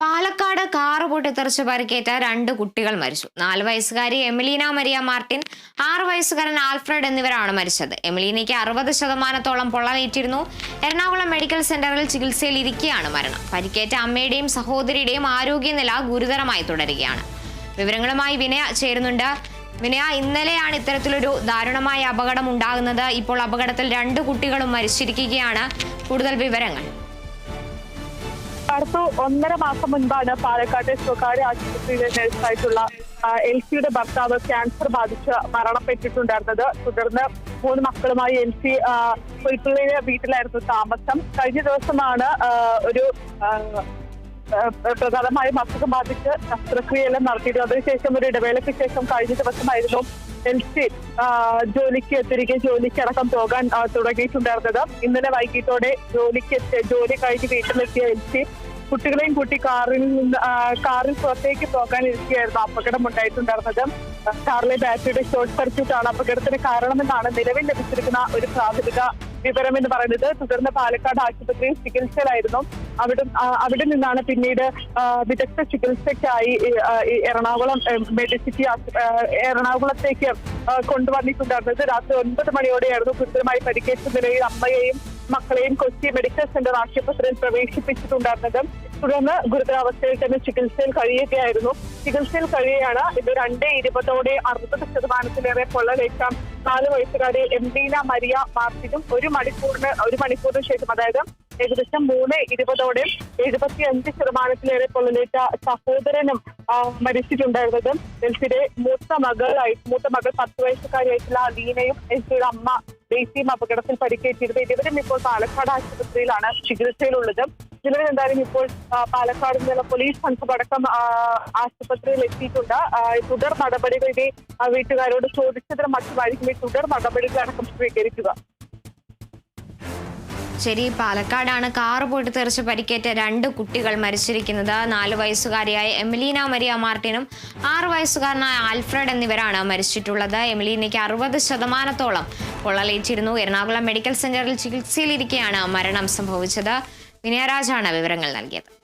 Palakkad car പൊട്ടിത്തെറിച്ച് പരിക്കേറ്റ രണ്ട് കുട്ടികൾ മരിച്ചു. നാല് വയസ്സുകാരി എമിലീന മരിയ മാർട്ടിൻ ആറ് വയസ്സുകാരൻ ആൽഫ്രഡ് എന്നിവരാണ് മരിച്ചത്. എമിലീനയ്ക്ക് അറുപത് ശതമാനത്തോളം പൊള്ളലേറ്റിരുന്നു. എറണാകുളം മെഡിക്കൽ സെന്ററിൽ ചികിത്സയിൽ ഇരിക്കെയാണ് മരണം. പരിക്കേറ്റ അമ്മയുടെയും സഹോദരിയുടെയും ആരോഗ്യനില ഗുരുതരമായി തുടരുകയാണ്. വിവരങ്ങളുമായി വിനയ ചേരുന്നുണ്ട്. വിനയ ഇന്നലെയാണ് ഇത്തരത്തിലൊരു ദാരുണമായ അപകടം ഉണ്ടാകുന്നത്. ഇപ്പോൾ അപകടത്തിൽ രണ്ട് കുട്ടികളും മരിച്ചിരിക്കുകയാണ്. കൂടുതൽ വിവരങ്ങൾ അടുത്ത ഒന്നര മാസം മുൻപാണ് പാലക്കാട്ടെ സ്വകാര്യ ആശുപത്രിയിലെ നഴ്സായിട്ടുള്ള എൽ സിയുടെ ഭർത്താവ് ക്യാൻസർ ബാധിച്ച് മരണപ്പെട്ടിട്ടുണ്ടായിരുന്നത്. തുടർന്ന് മൂന്ന് മക്കളുമായി എൽ സി പുൽപ്പള്ളിയിലെ വീട്ടിലായിരുന്നു താമസം. കഴിഞ്ഞ ദിവസമാണ് ഒരു പ്രധാനമായും അസുഖം ബാധിച്ച് ശസ്ത്രക്രിയയെല്ലാം നടത്തിയിരുന്നു അതിനുശേഷം ഒരു ഇടവേളയ്ക്ക് ശേഷം കഴിഞ്ഞ ദിവസമായിരുന്നു എൽ സി ജോലിക്ക് തിരികെ ജോലിക്ക് അടക്കം പോകാൻ തുടങ്ങിയിട്ടുണ്ടായിരുന്നത്. ഇന്നലെ വൈകിട്ടോടെ ജോലിക്ക് ജോലി കഴിഞ്ഞ് വീട്ടിലെത്തിയ എൽ സി കുട്ടികളെയും കൂട്ടി കാറിൽ നിന്ന് കാറിൽ പുറത്തേക്ക് പോകാൻ ഇരിക്കുകയായിരുന്നു അപകടം ഉണ്ടായിട്ടുണ്ടായിരുന്നത് കാറിലെ ബാറ്ററിയുടെ ഷോർട്ട് സർക്യൂട്ടാണ് അപകടത്തിന് കാരണമെന്നാണ് നിലവിൽ ലഭിച്ചിരിക്കുന്ന ഒരു പ്രാഥമിക വിവരം എന്ന് പറയുന്നത് തുടർന്ന് പാലക്കാട് ആശുപത്രിയിൽ ചികിത്സയിലായിരുന്നു. അവിടെ അവിടെ നിന്നാണ് പിന്നീട് വിദഗ്ധ ചികിത്സയ്ക്കായി എറണാകുളം മെഡിസിറ്റി എറണാകുളത്തേക്ക് കൊണ്ടുവന്നിട്ടുണ്ടായിരുന്നത്. രാത്രി ഒൻപത് മണിയോടെയായിരുന്നു ഗുരുതരമായി പരിക്കേറ്റ നിലയിൽ അമ്മയെയും മക്കളെയും കൊച്ചി മെഡിക്കൽ സെന്റർ ആശുപത്രിയിൽ പ്രവേശിപ്പിച്ചിട്ടുണ്ടായിരുന്നത്. തുടർന്ന് ഗുരുതരാവസ്ഥയിൽ തന്നെ ചികിത്സയിൽ കഴിയുകയായിരുന്നു. ചികിത്സയിൽ കഴിയുകയാണ് ഇത് രണ്ട് ഇരുപതോടെ അറുപത് ശതമാനത്തിലേറെ പൊള്ളലേറ്റ നാല് വയസ്സുകാരി എംഡീന മരിയ മാർട്ടിനും ഒരു മണിക്കൂറിന് ഒരു മണിക്കൂറിന് ശേഷം അതായത് ഏകദേശം മൂന്ന് ഇരുപതോടെ എഴുപത്തി അഞ്ച് ശതമാനത്തിലേറെ പൊള്ളലേറ്റ സഹോദരനും മരിച്ചിട്ടുണ്ടായിരുന്നത്. എൽസിയുടെ മൂത്ത മകളായി മൂത്ത മകൾ പത്ത് വയസ്സുകാരിയായിട്ടുള്ള ലീനയും എൽസിയുടെ അമ്മ ദേശീയം അപകടത്തിൽ പരിക്കേറ്റിരുന്നത് ഇരുവരും ഇപ്പോൾ പാലക്കാട് ആശുപത്രിയിലാണ് ചികിത്സയിലുള്ളത്. ചിലർ എന്തായാലും ഇപ്പോൾ പാലക്കാട് നിന്നുള്ള പോലീസ് സംഘമടക്കം ആശുപത്രിയിൽ എത്തിയിട്ടുണ്ട്. തുടർ നടപടികൾ വീട്ടുകാരോട് ചോദിച്ചതിന് മറ്റുമായിരിക്കും ഈ തുടർ നടപടികളടക്കം സ്വീകരിക്കുക. ശരി പാലക്കാടാണ് കാറ് പൊട്ടിത്തെറിച്ച് പരിക്കേറ്റ രണ്ട് കുട്ടികൾ മരിച്ചിരിക്കുന്നത്. നാല് വയസ്സുകാരിയായ എമിലീന മരിയ മാർട്ടിനും ആറ് വയസ്സുകാരനായ ആൽഫ്രഡ് എന്നിവരാണ് മരിച്ചിട്ടുള്ളത്. എമിലീനയ്ക്ക് അറുപത് ശതമാനത്തോളം പൊള്ളലേറ്റിരുന്നു. എറണാകുളം മെഡിക്കൽ സെന്ററിൽ ചികിത്സയിലിരിക്കെയാണ് മരണം സംഭവിച്ചത്. വിനയരാജാണ് വിവരങ്ങൾ നൽകിയത്.